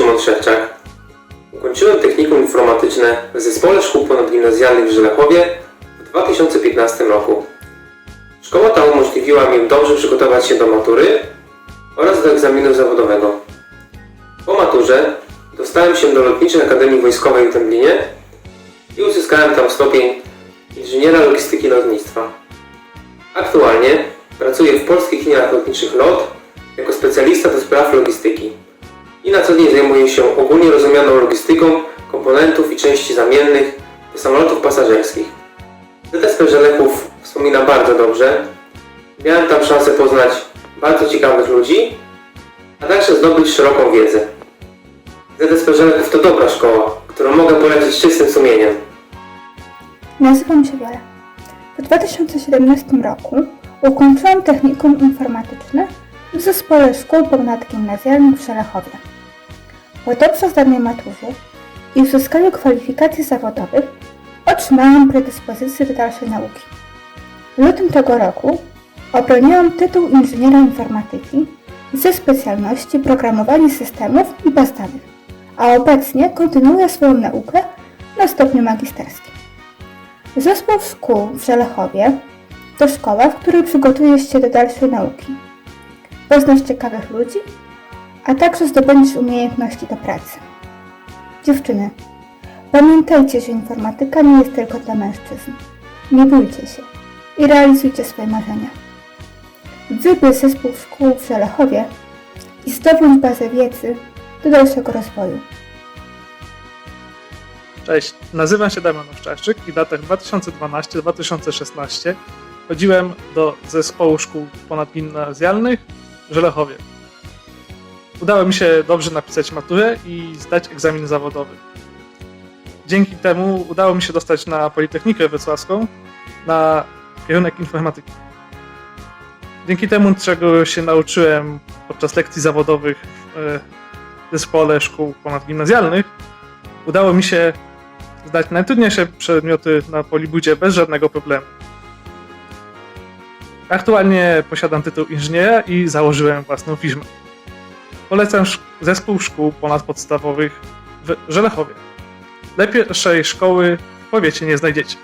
Szymon Szewczak. Ukończyłem technikum informatyczne w Zespole Szkół Ponadgimnazjalnych w Żelechowie w 2015 roku. Szkoła ta umożliwiła mi dobrze przygotować się do matury oraz do egzaminu zawodowego. Po maturze dostałem się do Lotniczej Akademii Wojskowej w Dęblinie i uzyskałem tam stopień inżyniera logistyki lotnictwa. Aktualnie pracuję w polskich liniach lotniczych LOT jako specjalista do spraw logistyki i na co dzień zajmuję się ogólnie rozumianą logistyką komponentów i części zamiennych do samolotów pasażerskich. ZSP Żelechów wspomina bardzo dobrze. Miałem tam szansę poznać bardzo ciekawych ludzi, a także zdobyć szeroką wiedzę. ZSP Żelechów to dobra szkoła, którą mogę polecić czystym sumieniem. Nazywam się Wiola. W 2017 roku ukończyłam technikum informatyczne w Zespole Szkół Ponadgimnazjalnych w Szelechowie. Po dobrze zdanej maturze i uzyskaniu kwalifikacji zawodowych otrzymałam predyspozycję do dalszej nauki. W lutym tego roku obroniłam tytuł inżyniera informatyki ze specjalności programowanie systemów i baz danych, a obecnie kontynuuję swoją naukę na stopniu magisterskim. Zespół szkół w Żelechowie to szkoła, w której przygotujesz się do dalszej nauki. Poznasz ciekawych ludzi, a także zdobędziesz umiejętności do pracy. Dziewczyny, pamiętajcie, że informatyka nie jest tylko dla mężczyzn. Nie bójcie się i realizujcie swoje marzenia. Wybierz zespół szkół w Żelechowie i zdobądź bazę wiedzy do dalszego rozwoju. Cześć, nazywam się Damian Owczarczyk i w latach 2012-2016 chodziłem do zespołu szkół ponadgimnazjalnych w Żelechowie. Udało mi się dobrze napisać maturę i zdać egzamin zawodowy. Dzięki temu udało mi się dostać na Politechnikę Wrocławską na kierunek informatyki. Dzięki temu, czego się nauczyłem podczas lekcji zawodowych w e, zespole szkół ponadgimnazjalnych, udało mi się zdać najtrudniejsze przedmioty na Polibudzie bez żadnego problemu. Aktualnie posiadam tytuł inżyniera i założyłem własną firmę. Polecam zespół szkół ponadpodstawowych w Żelechowie. Lepszej szkoły w powiecie nie znajdziecie.